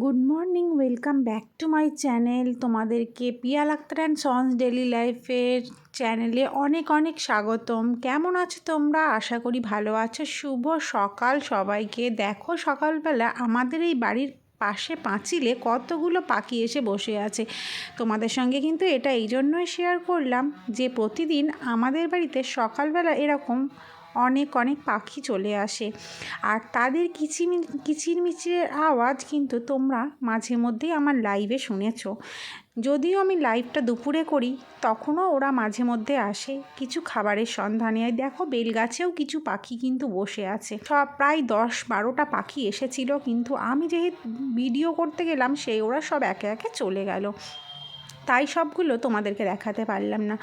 Good morning, welcome back to my channel. তোমাদেরকে Piyal Akter and sons daily লাইফের চ্যানেলে অনেক অনেক স্বাগতম। কেমন আছো তোমরা? আশা করি ভালো আছো। শুভ সকাল সবাইকে। দেখো সকালবেলা আমাদের এই বাড়ির পাশে পাঁচিলে কতগুলো পাখি এসে বসে আছে। তোমাদের সঙ্গে কিন্তু এটা এই জন্যই শেয়ার করলাম যে প্রতিদিন আমাদের বাড়িতে সকালবেলা এরকম অনেক অনেক পাখি চলে আসে। আর তাদের কিচিমি, কিচিরমিচির আওয়াজ কিন্তু তোমরা মাঝে মধ্যেই আমার লাইভে শুনেছ। যদিও আমি লাইভটা দুপুরে করি, তখনও ওরা মাঝে মধ্যে আসে কিছু খাবারের সন্ধানে। দেখো, বেলগাছেও কিছু পাখি কিন্তু বসে আছে। সব প্রায় দশ বারোটা পাখি এসেছিল, কিন্তু আমি যেহেতু ভিডিও করতে গেলাম, সেই ওরা সব একে একে চলে গেল। তাই সবগুলো তোমাদেরকে দেখাতে পারলাম না।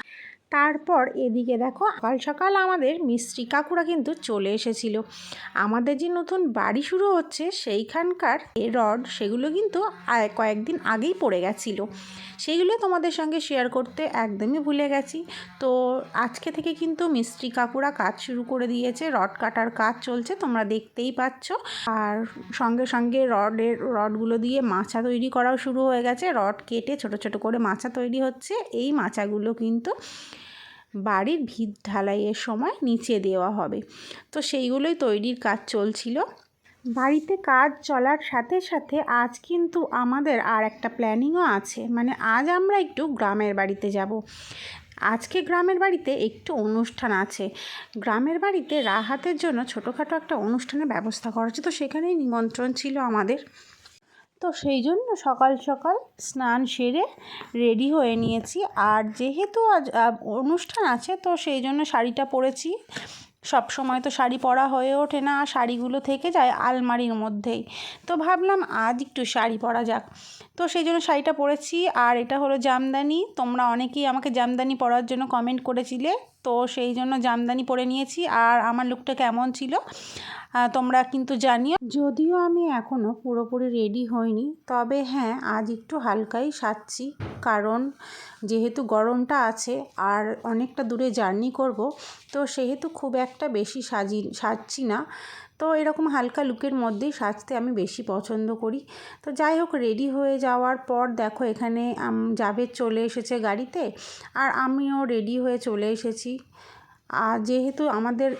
তারপর এদিকে দেখো, সকাল সকাল আমাদের মিস্ত্রি কাকুরা কিন্তু চলে এসেছিল। আমাদের যে নতুন বাড়ি শুরু হচ্ছে, সেইখানকার রড, সেগুলো কিন্তু কয়েকদিন আগেই পড়ে গেছিল। সেইগুলো তোমাদের সঙ্গে শেয়ার করতে একদমই ভুলে গেছি। তো আজকে থেকে কিন্তু মিস্ত্রি কাকুরা কাজ শুরু করে দিয়েছে, রড কাটার কাজ চলছে, তোমরা দেখতেই পাচ্ছ। আর সঙ্গে সঙ্গে রডের, রডগুলো দিয়ে মাছা তৈরি করাও শুরু হয়ে গেছে। রড কেটে ছোট ছোট করে মাছা তৈরি হচ্ছে। এই মাচাগুলো কিন্তু বাড়ির ভিত ঢালাইয়ের সময় নিচে দেওয়া হবে। তো সেইগুলোই তৈরির কাজ চলছিল। বাড়িতে কাজ চলার সাথে সাথে আজ কিন্তু আমাদের আর একটা প্ল্যানিংও আছে। মানে আজ আমরা একটু গ্রামের বাড়িতে যাব। আজকে গ্রামের বাড়িতে একটু অনুষ্ঠান আছে। গ্রামের বাড়িতে রাহাতের জন্য ছোটোখাটো একটা অনুষ্ঠানের ব্যবস্থা করা হচ্ছে তো সেখানেই নিমন্ত্রণ ছিল আমাদের। তো সেই জন্য সকাল সকাল স্নান সেরে রেডি হয়ে নিয়েছি। আর যেহেতু আজ অনুষ্ঠান আছে, তো সেই জন্য শাড়িটা পরেছি। সব সময় তো শাড়ি পরা হয়ে ওঠে না আর শাড়িগুলো থেকে যায় আলমারির মধ্যেই। তো ভাবলাম আজ একটু শাড়ি পরা যাক। তো সেই জন্য শাড়িটা পরেছি, আর এটা হলো জামদানি। তোমরা অনেকেই আমাকে জামদানি পরার জন্য কমেন্ট করেছিলে, তো সেই জন্য জামদানি পরে নিয়েছি, আর আমার লুকটা কেমন ছিল তোমরা কিন্তু জানিও। যদিও আমি এখনও পুরোপুরি রেডি হইনি, তবে হ্যাঁ আজ একটু হালকাই সাজছি। কারণ যেহেতু গরমটা আছে আর অনেকটা দূরে জার্নি করব, তো সেহেতু খুব একটা বেশি সাজি, সাজছি না। তো এরকম হালকা লুকের মধ্যেই সাজতে আমি বেশি পছন্দ করি। তো যাই হোক রেডি হয়ে যাওয়ার পর দেখো এখানে যাবে চলে এসেছে গাড়িতে আর আমিও রেডি হয়ে চলে এসেছি। আর যেহেতু আমাদের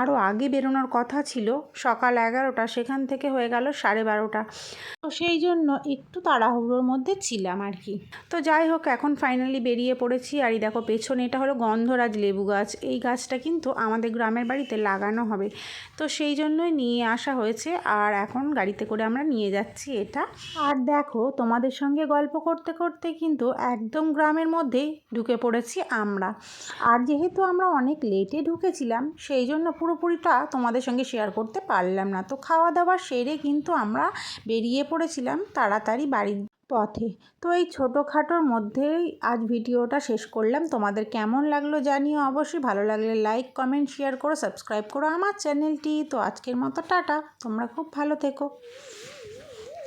আরও আগে বেরোনোর কথা ছিল, সকাল এগারোটা, সেখান থেকে হয়ে গেল সাড়ে বারোটা। তো সেই জন্য একটু তাড়াহুড়োর মধ্যে ছিলাম আর কি। তো যাই হোক, এখন ফাইনালি বেরিয়ে পড়েছি। আর এই দেখো, পেছনে এটা হলো গন্ধরাজ লেবু গাছ। এই গাছটা কিন্তু আমাদের গ্রামের বাড়িতে লাগানো হবে। তো সেই জন্যই নিয়ে আসা হয়েছে। আর এখন গাড়িতে করে আমরা নিয়ে যাচ্ছি এটা। আর দেখো, তোমাদের সঙ্গে গল্প করতে করতে কিন্তু একদম গ্রামের মধ্যেই ঢুকে পড়েছি আমরা। আর যেহেতু আমরা অনেক লেটে ঢুকেছিলাম, সেই জন্য পুরোপুরিটা তোমাদের সঙ্গে শেয়ার করতে পারলাম না। তো খাওয়া দাওয়া সেরে কিন্তু আমরা বেরিয়ে পড়েছিলাম তাড়াতাড়ি বাড়ির পথে। তো এই ছোটোখাটোর মধ্যেই আজ ভিডিওটা শেষ করলাম। তোমাদের কেমন লাগল জানিও অবশ্যই। ভালো লাগলে লাইক কমেন্ট শেয়ার করো সাবস্ক্রাইব করো আমার চ্যানেলটি তো আজকের মতো টাটা। তোমরা খুব ভালো থেকো।